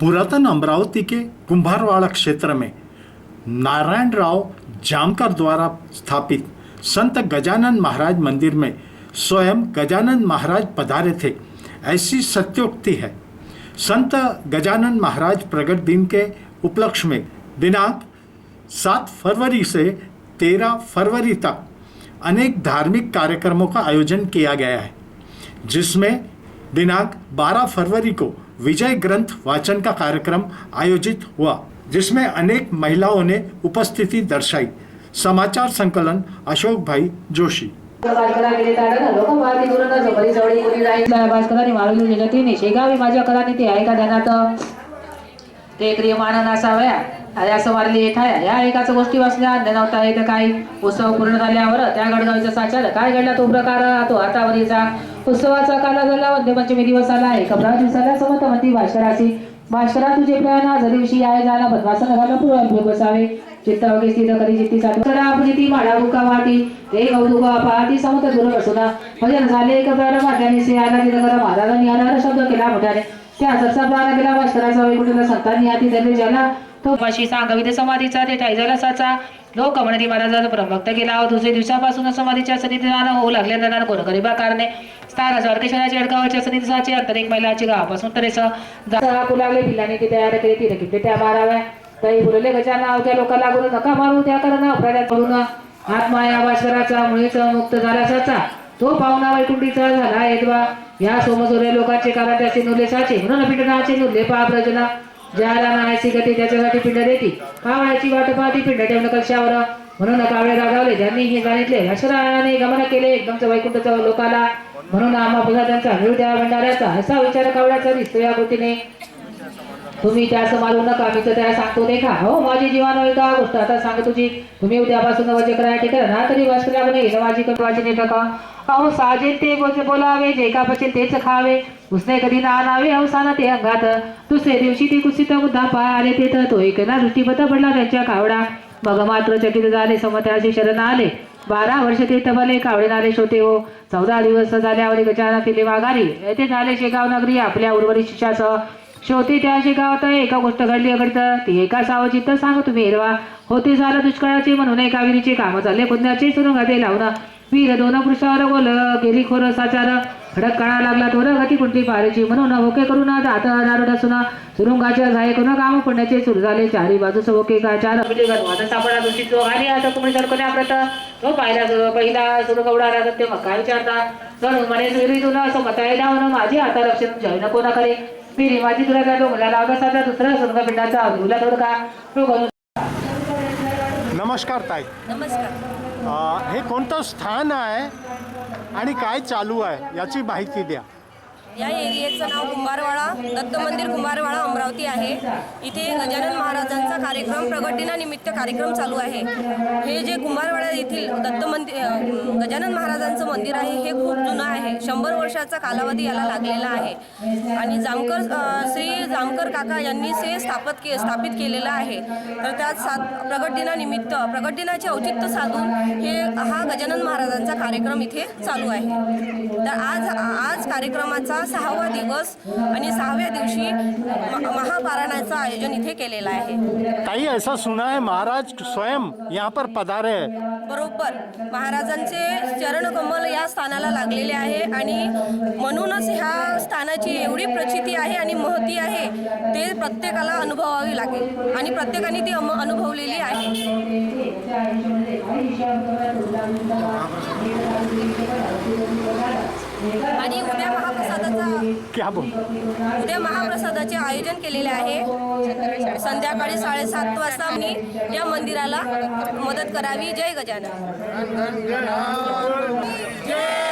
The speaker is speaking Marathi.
पुरातन अमरावती के कुंभारवाड़ा क्षेत्र में नारायण राव जामकर द्वारा स्थापित संत गजानन महाराज मंदिर में स्वयं गजानन महाराज पधारे थे। ऐसी सत्योक्ति है। संत गजानन महाराज प्रगट दिन के उपलक्ष्य में दिनांक सात फरवरी से तेरह फरवरी तक अनेक धार्मिक कार्यक्रमों का आयोजन किया गया है, जिसमें दिनांक 12 फरवरी को विजय ग्रंथ वाचन का कार्यक्रम आयोजित हुआ जिसमें अनेक महिलाओं ने उपस्थिति दर्शाई। समाचार संकलन अशोक भाई जोशी। शेगावी माझ्या कराने ते आहे ध्यानात ते क्रियमान नसाव्या या असं एक आहे या एकाच गोष्टी वाचल्या नव्हता येत काही. उत्सव पूर्ण झाल्यावर त्या गडगावचा साचार काय घडला तो प्रकार? तो हातावरीचा उत्सवाचा काला झाला वंदे दिवस आला आहे. अकरा दिवसाला समतमती म्हणती भास्कराची तुझे प्राण आज दिवशी आहे झाला पद्मासन घाला पुरण बसावे. चित्त वगे स्थित कधी जिती सात करा आपली ती माडा बुका वाटी. ते कौतुका पाहती समत दूर बसुना भजन झाले एक वाट्याने से आला तिथं करा महाराजांनी आला शब्द केला मोठ्याने. त्या सरसा प्राण गेला. भास्कराचा वैकुंठला संतांनी हाती धरले ज्याला तो सांगावी ते समाधीचा ते ठाईजा साचा लोक म्हणती महाराजांचा प्रभक्त केला दुसऱ्या दिवसापासून समाधीच्या सनिधान होऊ लागले त्यांना कोण गरीबा कारणे. स्थान स्वारकेशनाच्या अडकावरच्या सनिधाचे अंतरिक महिलाची गावापासून तरेस हाकू लागले पिल्लाने की तयार केले. तिने किती त्या माराव्या. तरी बोलले गजाना अवघ्या लोक लागून नका मारू. त्या कारण अपराध्यात आत्मा आत्माया वाश्वराचा मुळीच मुक्त झाला साचा तो पाहुणा वैकुंठीचा झाला येदवा या सोमसोरे लोकांचे कारण त्याचे नुले साचे म्हणून पिटनाचे नुले पाप रचना. ज्याला नायसी गती त्याच्यासाठी पिंड देती. कावळ्याची वाट पाहती पिंड? ठेवणं कशावर म्हणून कावळे रागावले. ज्यांनी हे सांगितले अक्षराने गमन केले. एकदमच वैकुंठचा लोकाला. म्हणून आम्हा त्यांचा हिळ द्या भंडाऱ्याचा. असा विचार कावळ्याचा दिसतो या गोष्टीने तुम्ही त्या मारू नका मी तर त्या सांगतो देखा. हो माझी जीवान का गोष्ट. आता सांग तुझी तुम्ही उद्यापासून वजे करायला ना तरी वस्त्रा बने? माझी वाची नाही टाका अहो साजे ते बोल बोलावे जे का पचे तेच खावे. उसने कधी ना आणावे अवसाना ते अंगात. दुसरे दिवशी ती कुसित मुद्दा पाय आले ते तर तो एक ना दृष्टीपथ पडला त्यांच्या कावडा. मग मात्र चकित झाले समत्याचे शरण आले. बारा वर्ष ते तबले कावडे नाले शोते हो. चौदा दिवस झाल्यावर गजाना केले माघारी. येथे झाले शेगाव नगरी आपल्या उर्वरित शिष्यासह. शेवटी त्या गावात एका गोष्ट घडली घडतं ती एका तर सांग तुम्ही हिरवा होते झालं दुष्काळाचे म्हणून एका विहिरीचे काम झाले पुण्याचे सुरुंगाते लावणं. वीर दोन पुरुषावर बोल गेली खोर साचार. खडक काळा लागला थोडं गती कुंटली पारायची म्हणून होके करून दात दारुड असून सुरुंगाच्या झाय करून काम पुण्याचे सुरू झाले. चारी बाजूस होके का चार. म्हणजे सापडा दुसरी जो आणि आता तुम्ही सरकण्या प्रत तो पाहिला सुरू पहिला सुरू कवडा राहतात ते मग काय विचारता सण म्हणे तुला असं मताय म्हणून माझी आता लक्ष जय नको ना करे पिरी माझी तुला त्या डोंगराला अभ्यासाचा दुसरा सुरंगपिंडाचा अवधूला थोडका तो घालून नमस्कार ताई. नमस्कार. हे कोणतं स्थान आहे आणि काय चालू आहे याची माहिती द्या. या एरियाचं नाव कुंभारवाडा दत्त मंदिर कुंभारवाडा अमरावती आहे. इथे गजानन महाराजांचा कार्यक्रम प्रगटीनानिमित्त कार्यक्रम चालू आहे. हे जे कुंभारवाडा येथील दत्त मंदिर गजानन महाराजांचं मंदिर आहे हे खूप जुनं आहे. शंभर वर्षाचा कालावधी याला लागलेला आहे. आणि जामकर श्री जामकर काका यांनी ते स्थापत के स्थापित केलेलं आहे. तर त्यात सात प्रगटदिनानिमित्त प्रगटदिनाचे औचित्य साधून हे हा गजानन महाराजांचा कार्यक्रम इथे चालू आहे. तर आज आज कार्यक्रमाचा सहावा दिवस आणि सहाव्या दिवशी महापारायणाचं आयोजन इथे केलेलं आहे. ताई ऐसा सुना है महाराज स्वयं यहाँ पर पधारे हैं। बरोबर. महाराजांचे चरणकमल या स्थानाला लागलेले आहे आणि म्हणूनच ह्या स्थानाची एवढी प्रचिती आहे आणि महती आहे ते प्रत्येकाला अनुभवावी लागेल आणि प्रत्येकाने ती अम- अनुभवलेली आहे. आणि उद्या क्या बोल. उद्या महाप्रसादाचे आयोजन केलेले आहे. संध्याकाळी साडेसात वाजता मी या मंदिराला मदत करावी. जय गजानन. जय